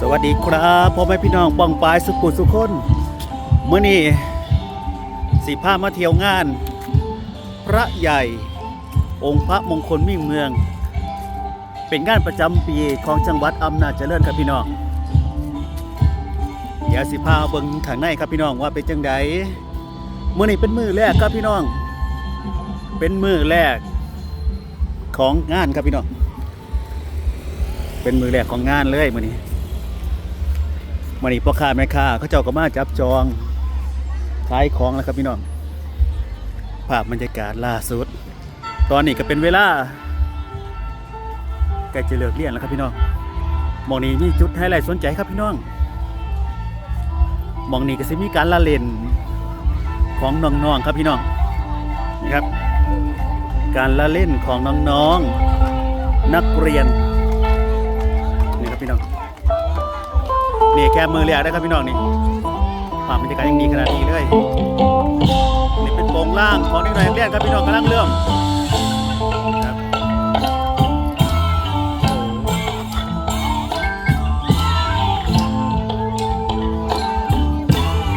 สวัสดีครับพ่อแม่พี่น้องป้องปายสุขุสุคนเมื่อนี้สีผ้ามาเที่ยวงาน พระใหญ่ องค์พระมงคลมิ่งเมือง เป็นงานประจำปีของจังหวัดอำนาจเจริญครับพี่น้องเดี๋ยวสิพาเบิ่งข้างในครับพี่น้องว่าเป็นจังไดเมื่อนี้เป็นมือแรกครับพี่น้อง เป็นมือแรกของงานครับพี่น้องเป็นมือแรกของงานเลยมื่อนี้ มื่อนี้พ่อค้าแม่ค้าเขาเจ้าก็มาจับจองขายของแล้วครับพี่น้องภาพบรรยากาศล่าสุด ตอนนี้ก็เป็นเวลาใกล้จะเลิกเรียนแล้วครับพี่น้องมองนี้มีจุดไฮไลท์สนใจครับพี่น้องมองนี้ก็จะมีการละเล่นของน้องๆครับพี่น้องนะครับ การละเล่นของน้องๆนักเรียน นี่แค่มือเรียกได้ครับพี่น้องนี่ภาพบรรยากาศยังดีขนาดนี้เลยนี่เป็นโปรงล่างของเด็กน้อยเรียนครับพี่น้องกำลังเริ่มครับ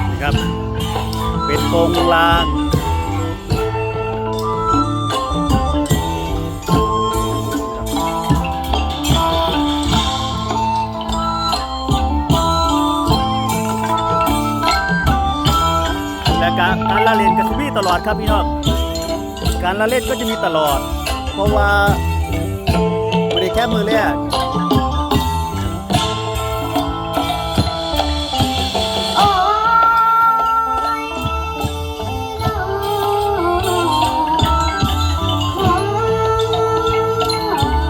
นี่ครับ เป็นโปรงล่าง ละการการละเล่นก็จะมีตลอดครับพี่น้องการละเล่นก็จะมีตลอด เพราะว่าไม่ได้แค่มือแรกโอ้ย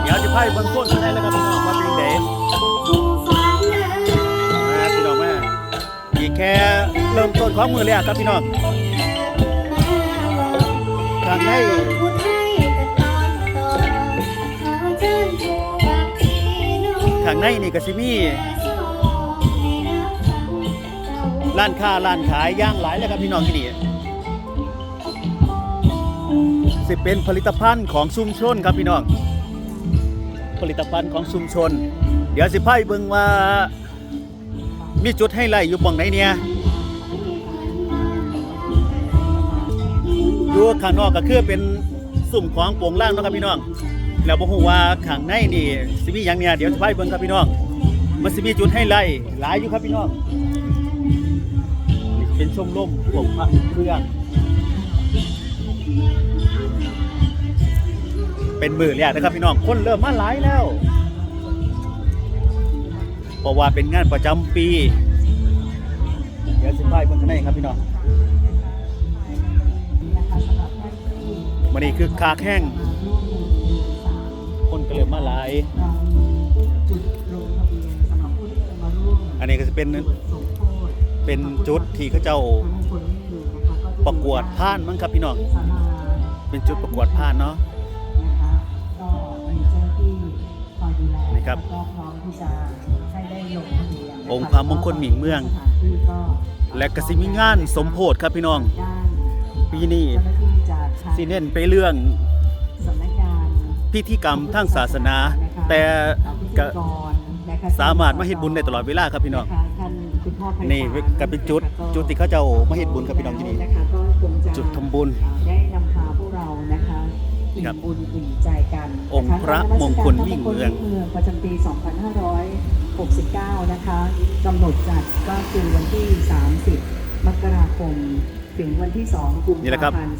เดี๋ยวจะพายบนต้นกันได้แล้วครับพี่น้องว่าเป็นไงมาพี่น้องมาอีกแค่เริ่มต้นของมือแรกครับพี่น้อง ทางให้ทางในนี่ก็สิมีร้านค้าร้านขายย่างหลายแล้วครับพี่น้องที่นี่สิเป็นผลิตภัณฑ์ของชุมชนครับพี่น้อง ผลิตภัณฑ์ของชุมชน เดี๋ยวสิพายเบิ่งว่า มีจุดให้ไล่อยู่บ่องไหนเนี่ย อยู่ข้างนอกก็คือเป็นสุ่มของโป่งล่างเนาะครับพี่น้อง แล้วบ่ฮู้ว่าข้างในนี่สิมีหยังเนี่ยเดี๋ยวสิพายเบิ่งครับพี่น้อง มันสิมีจุดให้ไล่หลายอยู่ครับพี่น้อง เป็นชมรมพวกพระเครื่องเป็นมือแรกนะครับพี่น้องคนเริ่มมาหลายแล้วเพราะว่าเป็นงานประจำปี เดี๋ยวสิพายเบิ่งข้างในครับพี่น้อง วันนี้คือคาแข้งคนก็เริ่มมาหลาย อันนี้ก็จะเป็นเป็นจุดที่เขาเจ้าประกวดผ่านมั้งครับพี่น้อง เป็นจุดประกวดผ่านเนาะนี่ครับองค์พระมงคลหมิ่งเมือง และกสิมีงานสมโพธครับพี่น้อง ปีนี้สิเน้นไปเรื่องพิธีกรรมทางศาสนา แต่ก็สามารถมาเฮ็ดบุญได้ตลอดเวลาครับพี่น้องนี่ก็เป็นจุดจุดที่เขาเจ้ามาเฮ็ดบุญครับพี่น้องที่นี่จุดทำบุญได้นำพาพวกเรานะคะอิ่ครับมบุญอิ่มใจกันองค์พระมงคลมิ่งเมืองพระมคลมิ่งเมืองประจำปี 2569 นะคะกำหนดจัดก็คือวันที่ 30 มกราคม ถึงวันที่2กุมนี่แหละครับภาพันธ์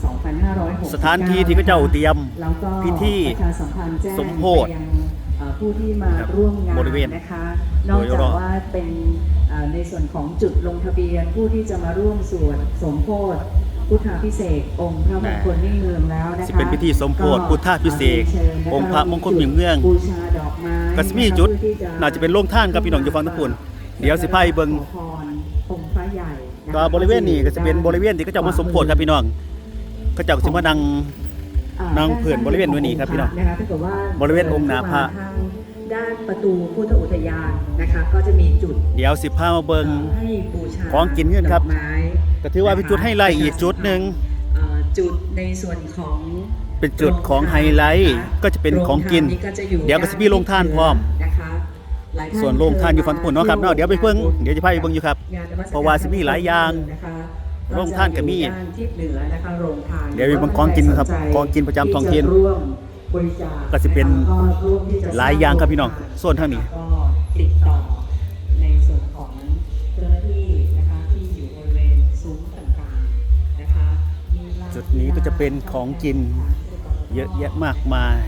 2569สถานที่ที่เขาเจ้าเตรียมแล้วก็พิธีประชาสัมพันธ์แจ้งสมโภช ไปยังเอ่อผู้ที่มาครับร่วมงานบริเวณนะคะ นอกโดยจากรอบ ว่าเป็นเอ่อในส่วนของจุดลงทะเบียนผู้ที่จะมาร่วมสวดสมโพธิพุทธาพิเศษกองค์พระมงคลมิ่งเมืองแล้วนะคะ สิเป็นพิธีสมโภชพุทธาพิเศษกเชิญนคองค์พระมงคลมิ่งเมือง บูชาดอกไม้ก็สิมีจุด น่าจะเป็นโรงท่านครับพี่น้องอยู่ฝั่งตะปุ่นเดี๋ยวสิพาไปเบิ่งขอพรอง ก็บริเวณนี้ก็จะเป็นบริเวณที่เขาเจ้ามาสมโพธิครับพี่น้องเขาเจ้าก็สิมานั่งอ่านั่งเพื่อนบริเวณนี้ครับพี่น้องนะคะถ้าเกิดว่าบริเวณองค์หน้าพระทางด้านประตูพุทธอุทยานนะคะก็จะมีจุด เดี๋ยวสิพามาเบิ่งให้บูชาของกินเงินครับดอกไม้ก็ถือว่าเป็นจุดให้ไล่อีกจุดหนึ่งเอ่อจุดในส่วนของเป็นจุดของไฮไลท์ก็จะเป็นของกินโรงทาก็จะอยู่เดี๋ยวก็จะมีโรงทานพร้อม ส่วนโรงทานอยู่ฝั่งปุ่นเนาะครับเนาะเดี๋ยวไปเบิ่งเดี๋ยวจะพาไปเบิ่งอยู่ครับงนนมัสกเพราะว่าสิมีหลายอย่างนะคะโรงทานก็มีเรจะอยู่ด้านทิศเหนือนะคะโรงทานเดี๋ยวมีบางของกินครับของกินประจำท้องถิ่นที่จะร่วมบริจาคก็สิเป็นก็ร่วมที่จะหลายอย่างครับพี่น้องส่วนทางนี้ก็ติดต่อในส่วนของเจ้าหน้าที่นะคะที่อยู่บริเวณซุ้มต่างๆนะคะมีร้าจุดนี้ก็จะเป็นของกินเยอะแยะมากมาย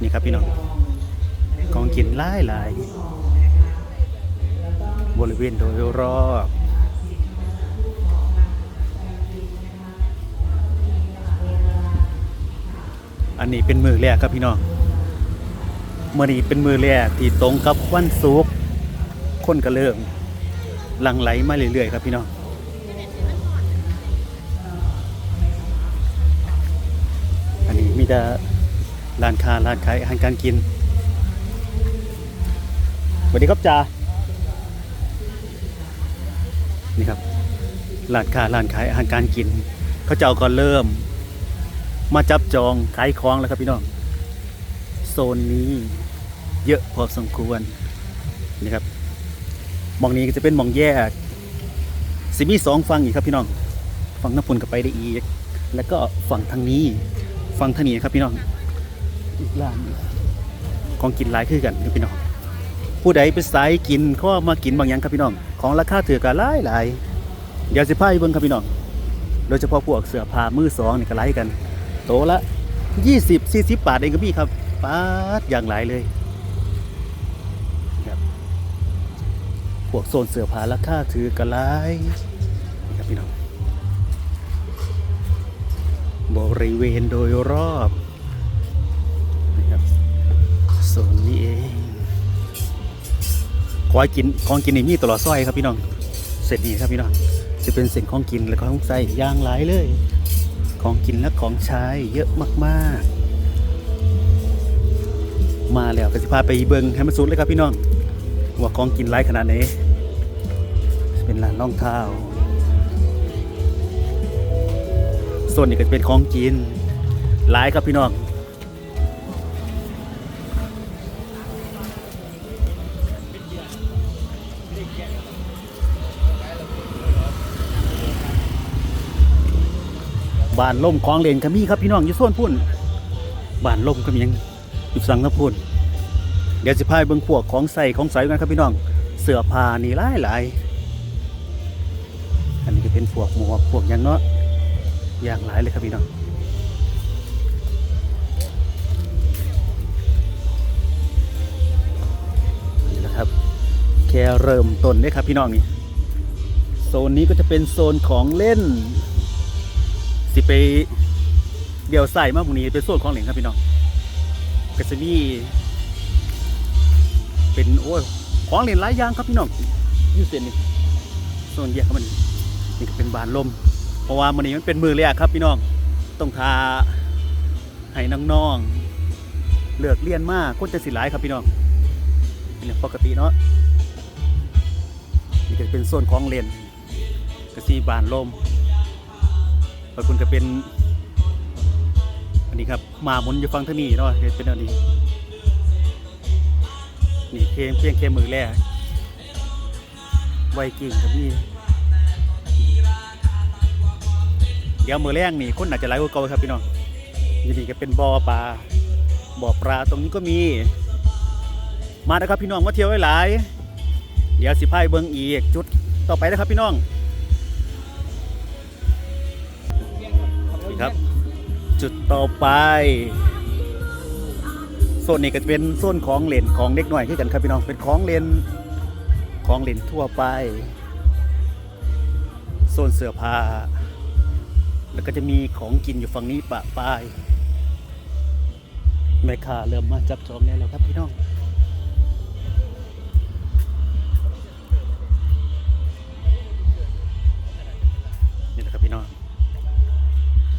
นี่ครับพี่น้อง ของกินหลายหลายบริเวณโดยรอบอันนี้เป็นมือแรกครับพี่น้องมื่อนี้เป็นมือแรกที่ตรงกับวันศุกร์คนก็เริ่มหลั่งไหลมาเรื่อยๆครับพี่น้องอันนี้มีแต่ร้านค้าร้านขายอาหารการกิน สวัสดีครับจ่านี่ครับร้านค้าร้านขายอาหารการกิน เขาเจ้าก็เริ่ม มาจับจองขายของแล้วครับพี่น้อง โซนนี้เยอะพอสมควรนี่ครับมองนี้ก็จะเป็นมองแยกสิมีสองฝั่งอีกครับพี่น้องฝั่งน้ำพุนก็ไปได้อีก แล้วก็ฝั่งทางนี้ฝั่งทางนี้ครับพี่น้องอีกร้านของกินหลายคือกันครับพี่น้อง ผู้ใดไปสายกินก็มากินบางอย่างครับพี่น้อง ของราคาถือกันหลายหลายเดี๋ยวสิพาไปเบิ่งครับพี่น้อง โดยเฉพาะพวกเสื้อผ้ามือสองนี่ก็ไล่กัน โตละ20 40บาทเองก็มีครับปาดอย่างหลายเลยครับพวกโซนเสื้อผ้าราคาถือกันหลายครับพี่น้องบริเวณโดยรอบนะครับโซนนี้เอง ขอให้กินของกินนี่มีตลอดซอยครับพี่น้องเสร็จนี้ครับพี่น้องจะเป็นเสิ่งของกินและของใส่ย่างหลายเลย ของกินและของใช้เยอะมากๆ มาแล้วก็จะพาไปเบิงให้มันสุดเลยครับพี่น้องว่าของกินหลายขนาดไหนเป็นร้านรองเท้าส่วนนี้ก็จะเป็นของกินหลายครับพี่น้อง บ้านล่มของเลนก็มีครับพี่น้องอยู่ส่วนพุ่นบ้านล่มก็มียังอยู่สังกะพุ่นเดี๋ยวจะพายเบิ่งพวกของใส่ของใส่กันครับพี่น้อง เสื้อผ้านี่หลายหลายอันนี้ก็เป็นพวกหมวกพวกยังเนาะอย่างหลายเลยครับพี่น้องนี่แหละครับ แค่เริ่มต้นได้ครับพี่น้องนี่โซนนี้ก็จะเป็นโซนของเล่น สิไปเดี่ยวใส่มาพวกนี้เป็นส่วนของเหลงครับพี่น้องก็จะมีเป็นโอ้ยของเหลนหลายอย่างครับพี่น้องอยูเซนนี่โซนแยกมันนี่ก็เป็นบานลม เพราะว่ามันนี้มันเป็นมือแรกครับพี่น้องต้องทาให้น้องๆเลือกเรียนมากคนจะสิหลายครับพี่น้องเป็นเรื่องปกติเนาะนี่ก็เป็นโซนของเลนก็สีบานลม บางคนก็เป็น อันนี้ครับหมาหมุนอยู่ฟังทางนี้เนาะเฮ็ดเป็นอันนี้ นี่เพลงเพียงแค่มือแรกไวกิ่งครับพี่เดี๋ยวมือแรกนี่คนอาจจะไลฟ์กว่าเกาครับพี่น้องยู่นี่ก็เป็นบ่อปลาบ่อปลาตรงนี้ก็มี มานะครับพี่น้องมาเที่ยวหลาย เดี๋ยวสิพายเบิ่งอีกจุดต่อไปนะครับพี่น้อง ครับ จุดต่อไปโซนนี้ก็จะเป็นโซนของเล่นของเด็กหน่อยคือกันครับพี่น้องเป็นของเล่นของเล่นทั่วไปโซนเสื้อผ้าแล้วก็จะมีของกินอยู่ฝั่งนี้ปะปายแม่ค้าเริ่มมาจับจองแล้วครับพี่น้อง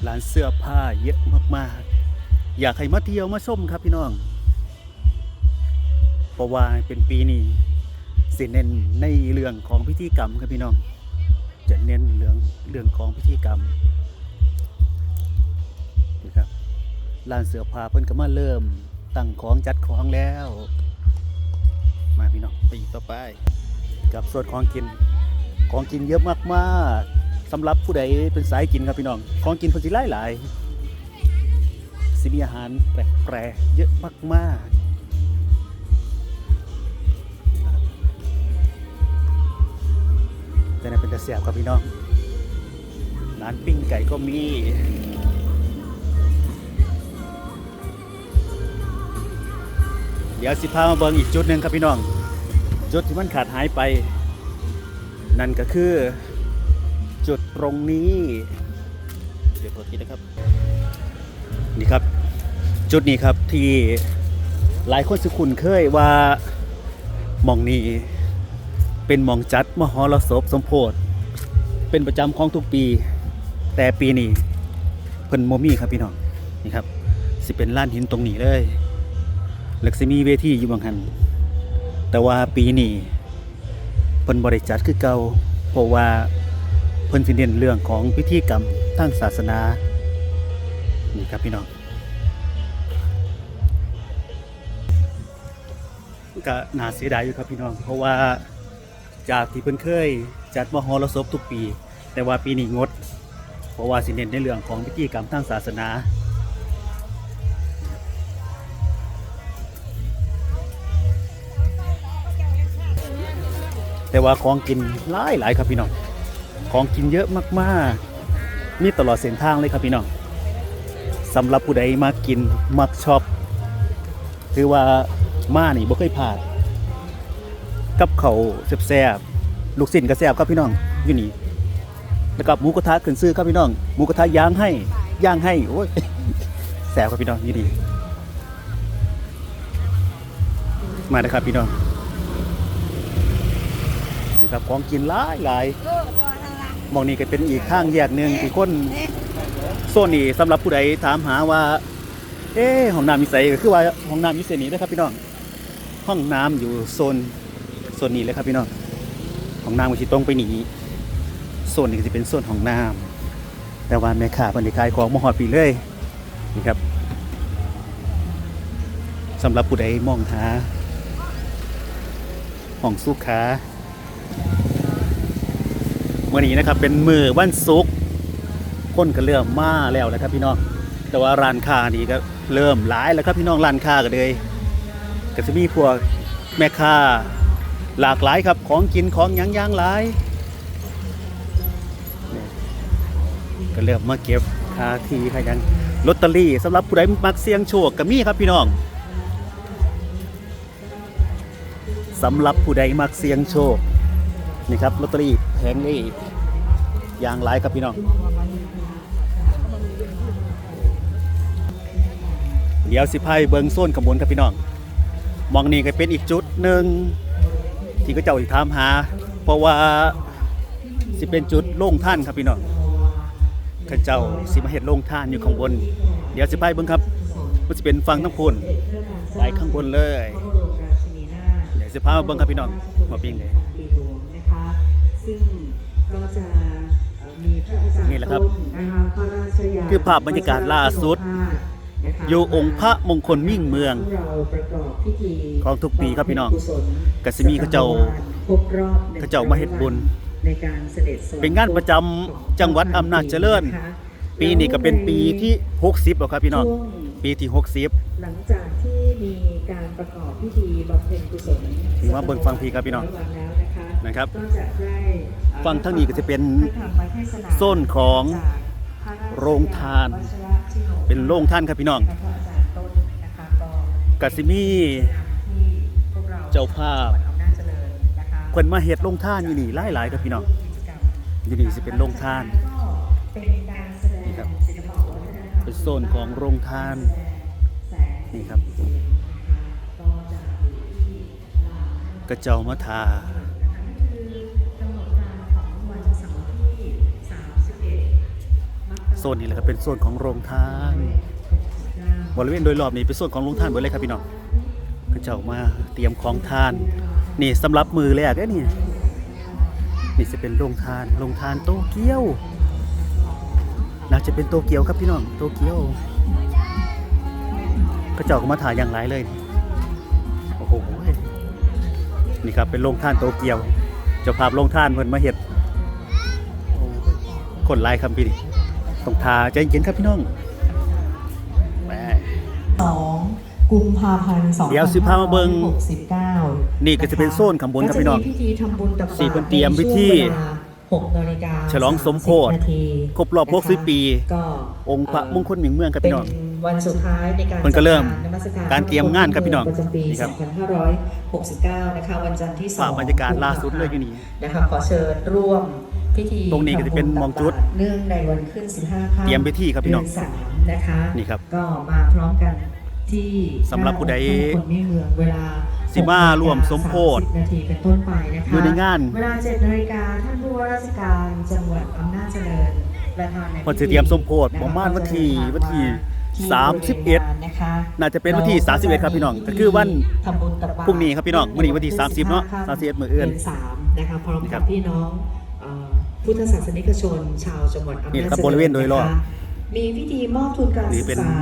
ร้านเสื้อผ้าเยอะมากๆ อยากให้มาเที่ยวมาชมครับพี่น้องเพราะว่าเป็นปีนี้สิเน้นในเรื่องของพิธีกรรมครับพี่น้อง จะเน้นเรื่องเรื่องของพิธีกรรมนี่ครับร้านเสื้อผ้าเพิ่นก็มาเริ่มตั้งของจัดของแล้ว มาพี่น้องไปอีกต่อไป กับส่วนของกินของกินเยอะมากๆ สำหรับผู้ใดเป็นสายกินครับพี่น้อง ของกินเพิ่นสิหลายๆสิมีอาหารแปลกๆเยอะมากๆแต่นั่นเป็นแต่แซ่บครับพี่น้องร้านปิ้งไก่ก็มี เดี๋ยวสิพามาเบิงอีกจุดหนึ่งครับพี่น้อง จุดที่มันขาดหายไป นั่นก็คือ จุดตรงนี้ เดี๋ยวโทษทีนะครับ นี่ครับ จุดนี้ครับที่หลายคนสิคุ้นเคยว่ามองนี้เป็นมองจัดมหรสพสมโพธิเป็นประจำของทุกปี แต่ปีนี้เพิ่นโมมี่ครับพี่น้องนี่ครับ สิเป็นล้านหินตรงนี้เลยแล้วก็สิมีเวทีอยู่บางหัน แต่ว่าปีนี้เพิ่นบริจัดคือเก่าเพราะว่า เพิ่นสิเน้นเรื่องของพิธีกรรมทางศาสนานี่ครับพี่น้องก็น่าเสียดายอยู่ครับพี่น้อง เพราะว่าจากที่เพิ่นเคย จัดมหรสพทุกปี แต่ว่าปีนี้งด เพราะว่าสิเน้นในเรื่องของพิธีกรรมทางศาสนาแต่ว่าของกินหลายหลายครับพี่น้อง ของกินเยอะมากๆ มีตลอดเส้นทางเลยครับพี่น้องสำหรับผู้ใดมากินมักชอบถือว่ามานี่บ่เคยพลาดกับเขาแซ่บๆลูกศิลก็แซ่บครับพี่น้องอยู่นี่แล้วก็หมูกระทะขึ้นซื้อครับพี่น้องหมูกระทะย่างให้ย่างให้โอ้ยแสบครับพี่น้องนี่ดีมาเลยครับพี่น้องนี่ครับของกินหลายหลาย มองนี้ก็เป็นอีกข้างแยกหนึ่งที่คนโซนนี้สำหรับผู้ใดถามหาว่า เอ๊ห้องน้ำมีใสก็คือว่าห้องน้ำมีเสนี้นะครับพี่น้องห้องน้ำอยู่โซนโซนนี้เลยครับพี่น้องห้องน้ำก็ที่ตรงไปหนีโซนนี้ก็จะเป็นโซนของน้ำแต่ว่าแม่ค้าเพิ่นได้ขายของมหอดปีเลยนี่ครับสำหรับผู้ใดมองหาห้องสุขา วันนี้นะครับเป็นมือวันศุกร์คนก็เริ่มมาแล้วนะครับพี่น้องแต่ว่าร้านค้านี่ก็เริ่มหลายแล้วครับพี่น้องร้านค้าก็เลยก็จะมีพวกแม่ค้าหลากหลายครับของกินของยังย่างหลายก็เริ่มมาเก็บคาทีค่าหยังลอตเตอรี่สำหรับผู้ใดมักเสี่ยงโชคก็มีครับพี่น้องสำหรับผู้ใดมักเสี่ยงโชค นี่ครับลอตเตอรี่แผงนี้อย่างหลายครับพี่น้อง เดี๋ยวสิพายเบิงโซนขบวนครับพี่น้อง มองนี่ก็เป็นอีกจุดหนึ่งที่ก็เจ้าอีกถามหา เพราะว่าสิเป็นจุดโล่งท่านครับพี่น้องข้าเจ้าสิมาเห็ดโรงท่านอยู่ข้างบน เดี๋ยวสิไปเบิงครับมันจะเป็นฟังน้ำพุนไปข้างบนเลย เดี๋ยวสิพามาเบิงครับพี่น้องมาปิ้งเลย ซึ่งก็จะเอ่อมีพระอาจารย์นี่แหละครับต้นนะคะพระราชยาคือภาพบรรยากาศล่าสุดนะคะอยู่องค์พระมงคลมิ่งเมืองเราประกอบพิธีของทุกปีครับพี่น้องกุศลกสิมีเขาเจ้าครบรอบหนึ่งเขาเจ้ามาเฮ็ดบุญในการเสด็จสวรรคตเป็นงานประจำจังหวัดอำนาจเจริญนะคะปีนี้ก็เป็นปีที่ 60แล้วครับพี่น้องช่วงปีที่หลังจากที่มีการประกอบพิธีบำเพ็ญกุศลถือว่าเบิ่งฟังพี่ครับพี่น้องร้ยวั นแล้วนะคะนะครับก็จะได้เอ่อฟังทางนี้ก็จะเป็นพระธรรมเทศนาโซนของจากพะชโรงทานวชิระชิโ60เป็นโรงท่านครับพี่น้องพระอาจารย์ต้นนะคะก็กสิมีที่พวกรเจ้าภาพจังหวัดอำนาจเจริญนะคะเพิ่นมาเฮ็ดโรงท่านอยู่นี่หลายๆครับพี่น้องกิจกรรมอยู่นี่สิเป็นโรงทานก็เป็นการแสดงนี่ครับศิลปะวัฒนธรรมเป็นโซนของโรงทานแสงนี่ครับก็จะอยู่ที่ลานกระเจ้ามาทา โซนนี้แหละครับเป็นโซนของโรงทานบริเวณโดยรอบนี้เป็นโซนของโรงทานหมดเลยครับพี่น้องกระเจ้ามาเตรียมของทาน นี่สำหรับมือแรกเด้นี่นี่จะเป็นโรงทานโรงทานโตเกียวน่าจะเป็นโตเกียวครับพี่น้องโตเกียวกระเจ้าก็มาถ่ายอย่างไรเลยโอ้โหนี่ครับเป็นโรงท่านโตเกียวจ้าภาพโรงท่านเพิ่นมาเฮ็ดคนหลายครับพี่นี่ ต้องทาใจเย็นครับพี่น้องแหม สองกุมภาพันธ์สองเดี๋ยวสิพามาเบิ่งหกสิบเก้านี่ก็จะเป็นโซนข้างบนครับพี่น้องก็จะมีพิธีทำบุญตักบาตรสี่เพิ่นเตรียมพิธีในช่วงเวลาหกนาฬิกาฉลองสมโพธิ30นาทีครบรอบนะคะ60ปี ก็องค์พระมงคลหมิ่งเมืองครับเป็พี่นน้อง วันสุดท้ายในการเพิ่นก็เริ่มจัดนมัสการเตรียมงานครับพี่น้องประจำปีนี่ครับ 2569 นะคะ วันจันทร์ที่สองภาพบรรยากาศล่าสุดเลยอยู่นี่ นะคะขอเชิญร่วม พิธีตรงนี้ก็จะเป็นมองจุดเนื่องในวันขึ้น 15ค่ำเตรียมพิธีครับพี่น้องเดืสามนะคะนี่ครับก็มาพร้อมกันที่สำหรับผู้ใดน้าองค์พระคนมีเมืองเวลาสิมาร่วมสมโพธิ30นาทีเป็นต้นไปนะคะอยู่ในงานเวลา7นาฬิกาท่านผู้ว่าราชการจังหวัดอำนาจเจริญประธานในเพิ่นสิเตรียมสมโพธิประมาณวันที่วันที่31นะคะน่าจะเป็นวันที่ 31 ครับพี่น้อง ก็คือวันทำบุญตักบาตพรุ่งนี้ครับพี่น้องมื้อนี้วันที่ 30 เนาะ31มื้ออื่นดืสามนะคะพร้อมนี่ครักับบพี่น้องเอ่อ พุทธศาสนิกชน ชาวจังหวัดอำนี่นาจครับเจริญบริเวณโดยรอบนะคะมีพิธีมอบทุนการนี่ศึเป็กนษา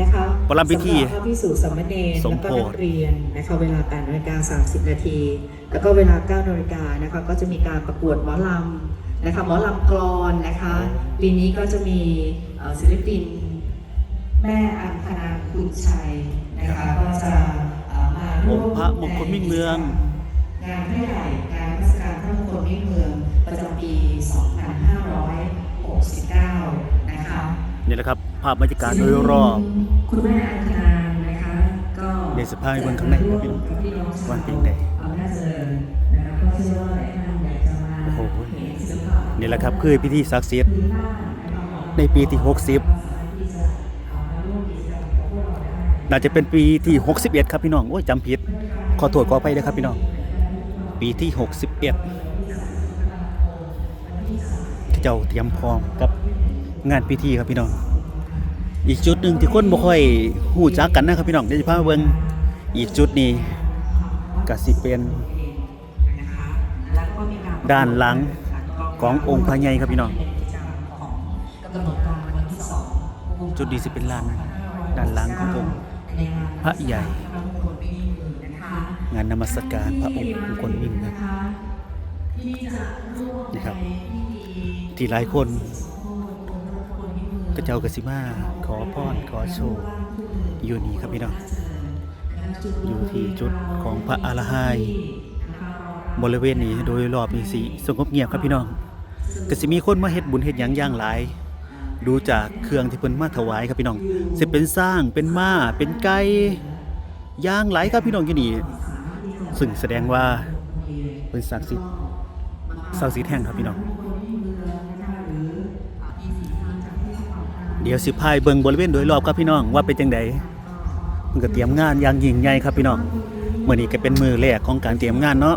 นะคะประลัมพิธีสำหรับพระพิสุสามเณรสมแล้วโพก็ธินักเรียนนะคะเวลา8นาฬิกา30 นาที แล้วก็เวลา9นาฬิกานะคะก็จะมีการประกวดหมอลำนะคะหมอลำกรอนนะคะปีนี้ก็จะมีเอ่อศิลปินแม่อังคณาคุณชัยนะคะก็จะเอ่อมาร่วองค์พระมงคลมิ่งเมือง งานพระใหญ่การนมัสการพระมงคลมิ่งเมืองประจำปี 2569 นะคะนี่แหละครับ ภาพบรรยากาศโดยรอบคุณแม่อังคณานะคะก็เดี๋ยวสิพาไปเบิ่งข้างในครับพี่น้องกับพี่น้องชาววันปีใดอำนาจเจริญนะคะก็เชื่อว่าหลายท่านอยากจะมาโอ้โหเห็นศิลปะนี่แหละครับคือพิธีศักดิ์สิทธิ์ในปีที่ 60 น่าจะเป็นปีที่ 61 ครับพี่น้อง โอ้ยจำผิด ขอโทษขออภัยด้วยครับพี่น้อง ปีที่ 61ที่ เจ้าเตรียมพร้อมกับงานพิธีครับพี่น้อง อีกจุดหนึ่งที่คนบ่ค่อยหูจักกันนะครับพี่น้องเดี๋ยวจะพามาเบิ่งอีกจุดนี้ก็สิเป็นด้านหลังขององค์พระใหญ่ครับพี่น้อง จุดนี้สิเป็นลานด้านหลังขององค์พระใหญ่ งานนมัสการพระองค์มงคลมิ่งนะนะคะที่จะร่วมนี่ครับในพิธี ที่หลายคนก็เจ้ากสิมาขอพรขอโชคอยู่นี่ครับพี่น้องอยู่ที่จุดของพระอรหันต์บริเวณนี้โดยรอบนี้สิสงบเงียบครับพี่น้องกสิมีคนมาเฮ็ดบุญเฮ็ดหยังย่างหลาย ดูจากเครื่องที่เพิ่นมาถวายครับพี่น้องสิเป็นสร้างเป็นม้าเป็นไก่ย่างหลายครับพี่น้องอยู่นี่ซึ่งแสดงว่าเป็นศักดิ์สิทธิ์ศักดิ์สิทธิ์แห่งครับพี่น้อง เดี๋ยวสิพายเบิ่งบริเวณโดยรอบครับพี่น้องว่าเป็นจังไดมันก็เตรียมงานอย่างยิ่งใหญ่ครับพี่น้องมื้อนี้ก็เป็นมื้อแรกของการเตรียมงานเนาะ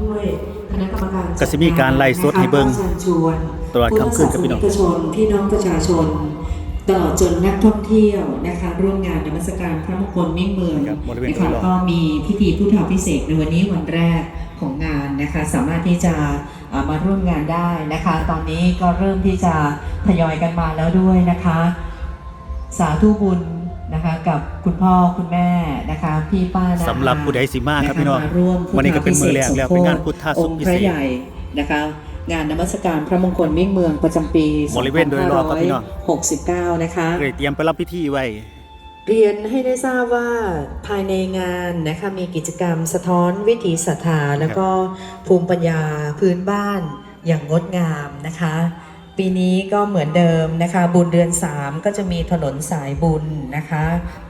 ด้วยคณะกรรมการก็สิมีการไล่สดให้เบิ่งนะคะก็เชิญชวนตลอดค่ำคืนครับพี่น้องผู้ศาสนิกชนพี่น้องประชาชนตลอดจนนักท่องเที่ยวนะคะร่วมงานนมัสการพระมงคลมิ่งเมืองครับบริเวณนะโดคะยรอบก็มีพิธีพุทธาพิเศษกในวันนี้วันแรกของงานนะคะ สามารถที่จะเอ่อ มาร่วมงานได้นะคะ ตอนนี้ก็เริ่มที่จะทยอยกันมาแล้วด้วยนะคะ สาธุบุญนะคะกับคุณพ่อคุณแม่นะคะพี่ป้านาอาสำหรับผู้ใดสิมาครับพี่น้องะะร่วมวันนี้ก็เป็นมื้อแรกแล้วเป็นงานพุทธาสอมงค์พิพเศระษใหญ่นะคะงานนมัสการพระมงคลมิ่งเมืองประจำปีบริเวณโดยรอบครับพี่น้อง69 นะคะเลยเตรียมไปรับพิธีไว้ เรียนให้ได้ทราบว่าภายในงานนะคะมีกิจกรรมสะท้อนวิถีศรัทธาแล้วก็ภูมิปัญญาพื้นบ้านอย่างงดงามนะคะ ปีนี้ก็เหมือนเดิมนะคะ บุญเดือน 3 ก็จะมีถนนสายบุญนะคะ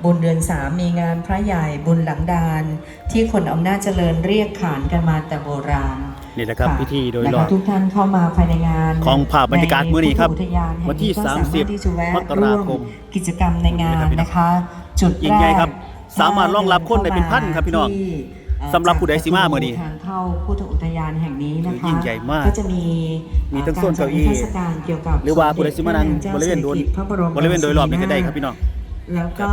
บุญเดือน 3 มีงานพระใหญ่บุญหลังดาน ที่คนอำนาจเจริญเรียกขานกันมาแต่โบราณ นี่แหละครับค่ะพิธีโดยนะรอคะบทุกท่านเข้ามาภายในงานของภาพบรรยากาศมื้อนี้ครับใพุทธอุทยานแห่งวันที่ก็สามารถที่จะแวะมกราคมวกิจกรรมในงานนะคะ จุดยิ่งใหญ่ครับ สามารถรองรับคนได้เป็นพันครับพี่น้องที่เอ่อสำหรับผู้ใดสิมามื้อนี้ทางเข้าพุทธอุทยานแห่งนี้นะคะยิ่งใหญ่มากก็จะมีมีทั้งโซนเก้าอี้รจัดนิทรรศการเกี่ยวกับหรือว่าผู้ใดสิมานั่งสมบริเวณโดนด็จพระบรมบริเวณโดยรอบนี้ก็ได้ครับพี่น้องแล้วก็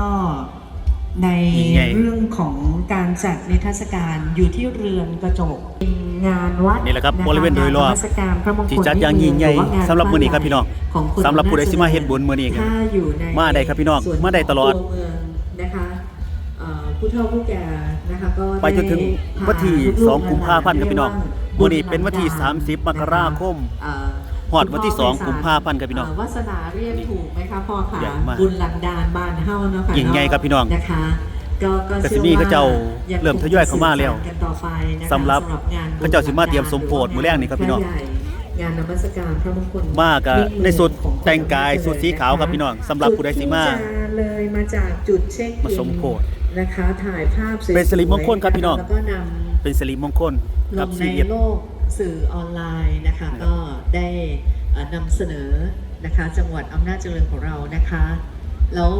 ในยิ่งใหญ่เรื่องของการจัดนิทรรศการอยู่ที่เรือนกระจกเป็นงานวัดนี่แหละครับะบริเวณโดยรอบงานนมัสการพระมงคลที่จัดอย่างยิ่งใหญ่รือว่างานสำหรับมื้อนี้ครับพี่น้องของคนสำหรับผู้ใดสิมาเฮ็ดบุญมื้อนี้ครับถ้าอยู่ในมาได้ครับพี่น้องส่วนมาได้ตลอดตัวเมืองนะคะเอ่อผู้เฒ่าผู้แก่นะคะก็ไปจนถึงได้วันที่พาลูก2ๆกุมภาพันธ์ครับพี่น้องเรียกว่ามื้อนี้เป็นวันที่บุญนำดาล30 มกราคม เอ่อฮอดวันที่คุณพ่2กุมภาพันธ์ครับพี่น้องเวาสนาเรียกถูกไหมคะพ่อขาใหญ่มากบุญหลังดานบ้านเฮาเนาะค่ะยิ่งใหญ่ครับพี่น้องนะคะก็ก็แต่สิเชื่อมีว่าเขาเจ้ายังเริ่มทยอยเข้ามาแล้วกันต่อไปนะคะสำหรับงานบุญเขาเจ้าสิมาเตรียมสมโพธิมื้อแรกนี่ครับพี่น้องใหญ่งานนมัสการพระมงคลมากะในสุดแต่งกายสุดสีขาวครับพี่น้องสำหรับผู้ใดสิมาจุดที่จะเลยมาจากจุดเช็คอินมาสมโพธินะคะถ่ายภาพสวยๆเป็นสิริมงคลครับพี่น้องแล้วก็นำเป็นสิริมงคลลกับงในซีเอฟโลก สื่อออนไลน์นะคะครับก็ได้เอ่อนำเสนอนะคะจังหวัดอำนาจเจริญของเรานะคะ แล้ว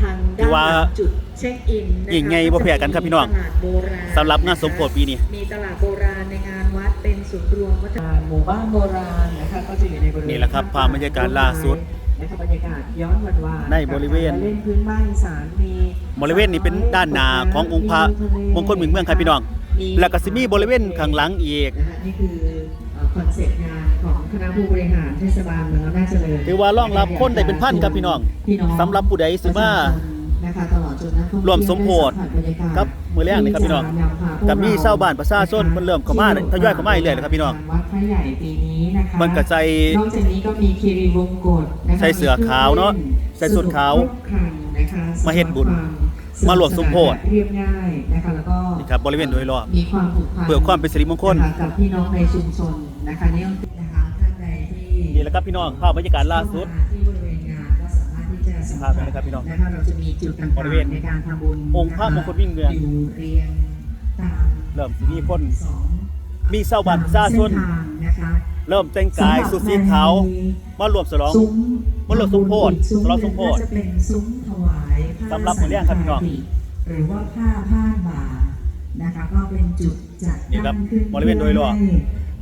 ทางด้านหลังจุดเช็คอินนะคะยิ่งใหญ่บ่แพ้กันครับพี่น้องตลาดโบราณสำหรับงานสมโพธิปีนี้มีตลาดโบราณในงานวัดเป็นศูนย์รวมวัฒนธรรมหมู่บ้านโบราณนะคะก็จะอยู่ในบริเวณนี่แหละครับภาพบรรยากาศล่าสุด นะคะบรรยากาศย้อนวันวานในบริเวณเล่นพื้นบ้านอีสานมีบริเวณนี้เป็นด้านหน้าขององค์พระมงคลเมืองเมืองครับพี่น้อง แล้วก็สิมีบริเวณข้างหลังอีกนะคะนี่คือเอ่อคอนเซ็ปต์งานของคณะผู้บริหารเทศบาลเมืองอำนาจเจริญถือว่ารองรับคนได้เป็นพันครับพี่น้องพี่น้องสำหรับผู้ใดสิมา นะคะตลอดจนนักท่องเที่ยวร่วมสมโพธิครับมื้อแรกนี่ครับพี่น้องกับมีชาวบ้านประชาชนเพิ่นเริ่มเข้ามาทยอยเข้ามาเรื่อยๆเลยครับพี่น้องวัดพระใหญ่ปีนี้นะคะมันก็ใส่นอกจากนี้ก็มีคีรีวงกฏนะคะใส่เสื้อขาวเนอะใส่สูทขาวครบครันนะคะมาเฮ็ดบุญมาร่วมสมโพธิ เรียบง่ายนะคะแล้วก็นี่ครับบริเวณโดยรอบ มีความผูกพัน เพื่อความเป็นสิริมงคล นะคะกับพี่น้องในชุมชนนะคะนี่นะคะท่านใดที่นี่แหละครับพี่น้องภาพบรรยากาศล่าสุดที่บริเวณ สัมภาพไปเลยครับพี่น้องนะคะเราจะมีจุดต่างบริเวณๆในการทำบุญองค์พระมงคลมิ่งเมืองอยู่เรียงตามเริ่มสิมีคนสองมีชาวบ้านประชาชนเส้ทางนะคะเริ่มแต่งกายสุดสีขาวมารวมฉลองซุ้มมันเหลือซุ้มโพธิซุ้มเราซุ้มโพธิก็จะเป็นซุ้มถวายผ้าสำหรับมื้อแรกครับพี่น้องหรือว่าผ้าผ้าบ่านะคะก็เป็นจุดจัดนี่ครับตั้งขึ้นบริเวณโดยรอบให้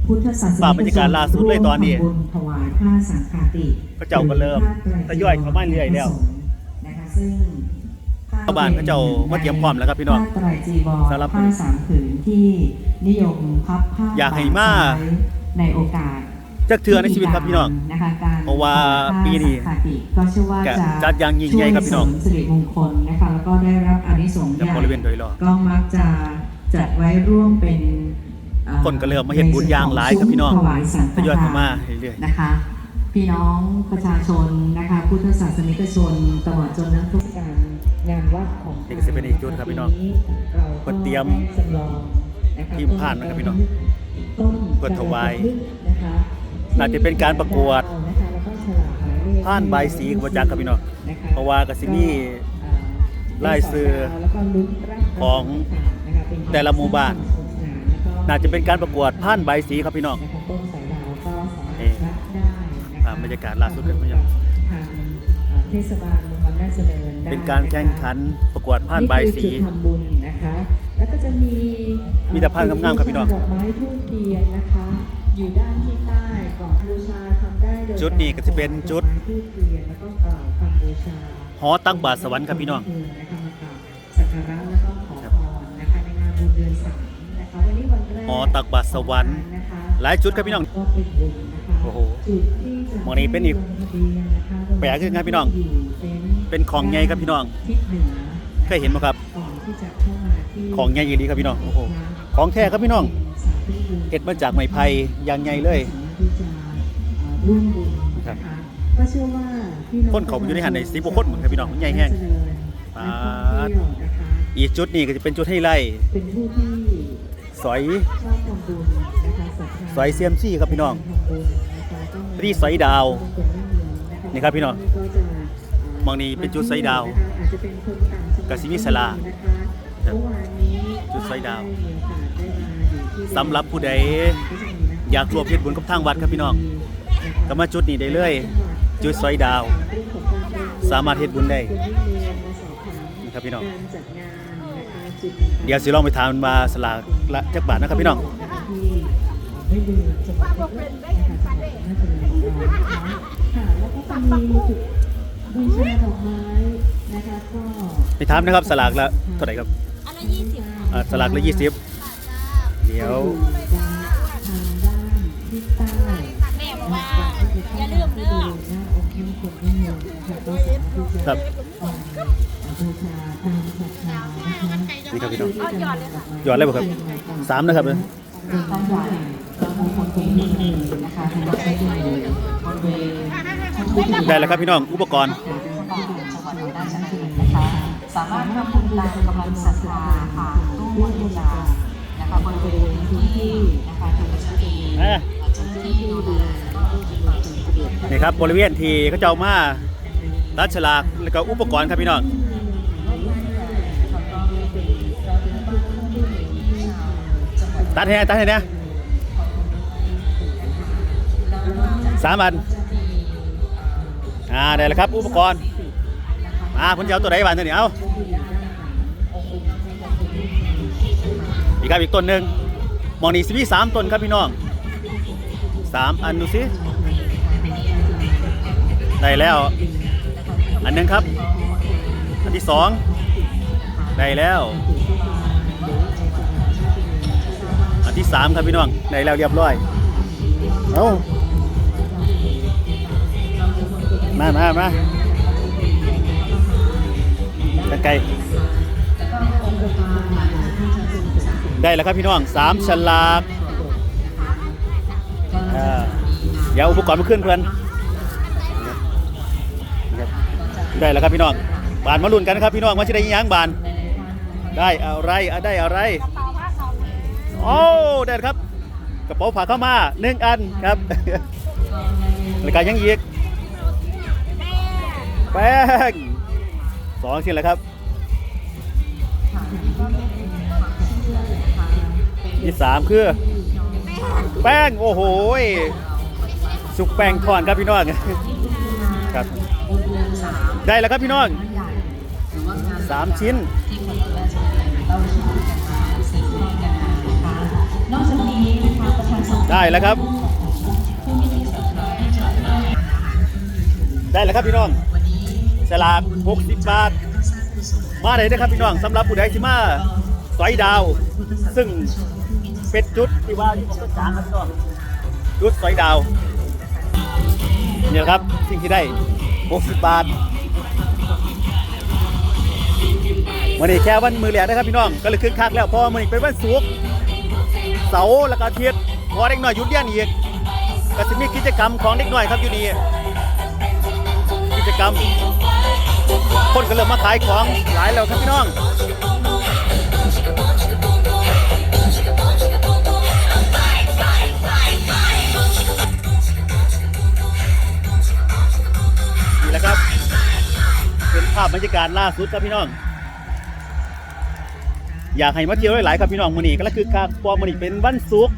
พุทธศาสนิกชนภาพบรรยากาศล่าสุดเลยตอนนี้ร่วมทำบุญถวายผ้าสังฆาติ พระเจ้าก็เริ่มทยอยเข้ามาเรื่อยแล้วนะคะซึ่งผ้ชาวบ้านเขาเจ้ามาเตรียมพร้อมแล้วครับพี่น้องผ้าไตรจีวรสำหรับผ้าสามผืนที่นิยมพับผ้าอยากให้มาใช้ในโอกาสจักเทื่อในชีวิตครับพี่น้องนะคะการเพราะว่าปีนี้สังฆาติก็เชื่อว่าจะจะจัดอย่างยิ่งใหญ่ครับพี่น้องช่วยเสริมสิริมงคลนะคะแล้วก็ได้รับอานิสงส์ใหจากญ่บริเวณโดยรอบก็มักจะจัดไว้ร่วมเป็นเอ่อคนก็เริ่มมาเฮ็ดบุญอย่างหลายครับพี่น้องถวายสังฆทยอยเข้ามาทนเรื่อยนะคะ พี่น้องประชาชนนะคะพุทธศาสนิกชนตลอดจนนักทุกการงานวัดของนี่ก็สิเป็นอีกจุดครับพี่น้องเราก็เพิ่นเตรียมได้จำลองนะคะทีมผ่านนะครับพี่น้องต้นเพื่อถวายนะคะน่าจะเป็นการประกวดนะคะแล้วก็ฉลากหมายเลขผ่านใบสีกับวัจักรครับพี่น้องนะคะเพราะว่าก็สิมีเอ่อลายเสือแล้วก็ลุ้นรับของนะคะเป็นแต่ละหมู่บ้านสนุกสนานแล้วก็น่าจะเป็นการประกวดผ่านใบสีครับพี่น้องาพบรรยากาศล่าสุดครับพี่น้องทางเอ่อเทศบาลเมืองอำนาจเจริญได้เป็นการแข่งขันประกวดผ่านใบสี นี่คือจุดทำบุญนะคะ แล้วก็จะมีมีแต่ผ้างามๆครับพี่น้อง ดอกไม้ทูบเทียนนะคะ อยู่ด้านที่ใต้ก่อนบูชาทำได้โดยจุดนี้ก็จะเป็นจุดดอกไม้ทูบเทียนแล้วก็กล่าวคำบูชา หอตักบาทสวรรค์ครับพี่น้องนะคะมากราบสักการะแล้วก็ขอพรนะคะในงานบุญเดือนสามนะคะวันนี้วันแรกหอตักบาทสวรรค์นะคะหลายจุดครับพี่น้อง ก็เป็นบุญนะคะ โอ้โหจุดที่จะหม้องนี้เป็นอีกลงทะเบียนนะคะแปลกขึ้นครับพี่น้องยู่ต็นท์เป็นของใหญ่ครับพี่น้องทิศเหนือเคยเห็นไหมครับก่อนที่จะเข้ามาที่ของใหญ่อีหลีครับพี่น้อง โอ้โห ของแท้ครับพี่น้องสาธุบุญเฮ็ดมาจากไม้ไผ่อย่างใหญ่เลยสามารถที่จะเอ่อร่วมบุญครับนะคะก็เชื่อว่าพี่น้องคนเขาอยู่ในหันในสิบกว่าคนเหมือนกันพี่น้องใหญ่แห้งปาดนะคะอีกจุดนี้ก็จะเป็นจุดให้ไล่เป็นผู้ที่สอยชอบทำบุญนะคะศรัทธาสอยเซียมซี่ครับพี่น้อง ทำบุญนะคะก็มาที่สอยดาวนี่ครับพี่น้องมองนี้เป็นจุดสอยดาวนะคะอาจจะเป็นคนต่างจังหวัดกับสิมิสลารับเมื่อวานนี้จุดสอยดาวได้มีโอกาสได้มาอยู่ที่สำหรับผู้ใดอยากรวมเฮ็ดบุญกับทางวัดครับพี่น้องก็มาจุดนี้ได้เลย จุดสอยดาว สามารถเฮ็ดบุญได้นี่ครับพี่น้องเดี๋ยวสิลองไปถามมาสลากละจักบาทนะครับพี่น้อง ไม่ดื่มจังหวัดเล็นะคะจังหวัน่าจะมีของเรานะคะค่ะแล้วก็จะมีจุดบูชาดอกไม้นะคะก็ไปถามนะครับสลากละเท่าไหร่ครับอันละยี่สิบค่ะอ่าสลากละ20เดี๋ยวทางด้านที่ใต้แม่บอกว่าอย่าลืมเด้อหน้าองค์เข้มข้นนิดนึงค่ะก็สามารถที่จะครับบูชาตามศรัทธานะคะนี่ครับพี่น้องหยอดเลยค่ะหยอดเลยบ่ครับสามนะครับเลยท่านใหญ่พระมงคลเทพนิมิตนะคะถือว่าใช้ดีเลยบริเวณได้แล้วครับพี่น้องอุปกรณ์จังหวัดอุดรธานีนะคะสามารถทำบุญตามกำลังศรัทธาผ่านตู้บริจาคนะคะบริเวณที่นะคะโดยเฉพาะอะเจ้าหน้าที่ดูแลนี่ครับบริเวณที่เขาเจ้ามารัดฉลากแล้วก็อุปกรณ์ครับพี่น้องตัดให้ตัดให้เนี่ย สามอันอ่าได้แล้วครับ อุปกรณ์มาคุณจะเอาตัวไหนบ้างตัวนี้เอาอีกครับอีกต้นหนึ่งมองนี้สิมีสามต้นครับพี่น้องสามอันดูสิได้แล้ว อันหนึ่งครับ อันที่สองได้แล้ว อันที่สามครับพี่น้องได้แล้วเรียบร้อย เอา มามามาตะไกลได้แล้วครับพี่น้องสามฉลากอ่าเดี๋ยวอุปกรณ์มาขึ้นเพื่อนได้แล้วครับพี่น้องบานมาลุ้นกันนะครับพี่น้องว่าจะได้ยังบาน ได้อะไรได้อะไรกระเป๋าผ้าขาวโอ้ได้ครับกระเป๋าผ้าเข้ามาหนึ่งอันครับแล้วก็ยังอีก แป้งสองชิ้นแล้วครับที่สามคือแป้งโอ้โหสุกแป้งทอดครับพี่น้องครับได้แล้วครับพี่น้องสามชิ้นได้แล้วครับ ได้แล้วครับพี่น้อง สลาก60 บาท มาเลยนะครับพี่น้องสำหรับผู้ใดที่มาสอยดาว ซึ่งเป็นจุดที่ว่าที่ผมต้องการครับพี่น้องจุดสอยดาวเนี่ยครับสิ่งที่ได้60บาทวันนี้แค่วันมือแหลกนะครับพี่น้องก็เลยคึกคักแล้วเพอมันเป็นวันศุกร์เสาร์แล้วก็อาทิตย์พอเด็กหน่อยหยุดเรียนอีกก็จะมีกิจกรรมของเด็กหน่อยครับอยู่นี่กิจกรรม คนก็เริ่มมาขายของหลายแล้วครับพี่น้องนี่แหละครับ เป็นภาพบรรยากาศล่าสุดครับพี่น้อง อยากให้มาเที่ยวหลายๆครับพี่น้องมื้อนี้ก็คือการปอมื้อนี้เป็นวันศุกร์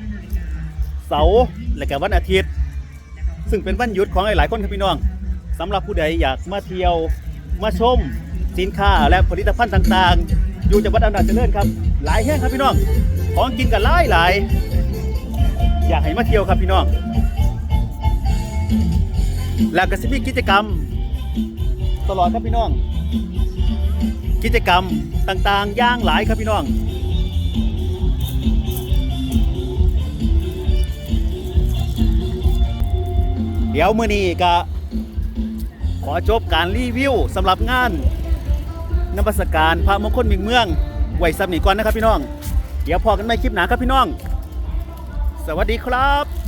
เสาร์และก็วันอาทิตย์ ซึ่งเป็นวันหยุดของหลายๆคนครับพี่น้องสำหรับผู้ใดอยากมาเที่ยว มาชมสินค้าและผลิตภัณฑ์ต่างๆ อยู่จังหวัดอำนาจเจริญครับ หลายแห่งครับพี่น้อง ของกินกันหลายหลายอยากให้มาเที่ยวครับพี่น้อง แล้วก็สิมีกิจกรรม ตลอดครับพี่น้อง กิจกรรมต่างๆย่างหลายครับพี่น้องเดี๋ยวมื้อนี้ก็ ขอจบการรีวิวสำหรับงานนมัสการพระมงคลมิ่งเมืองไหว้สำนีก่อนนะครับพี่น้อง เดี๋ยวพอกันใหม่คลิปหนาครับพี่น้อง สวัสดีครับ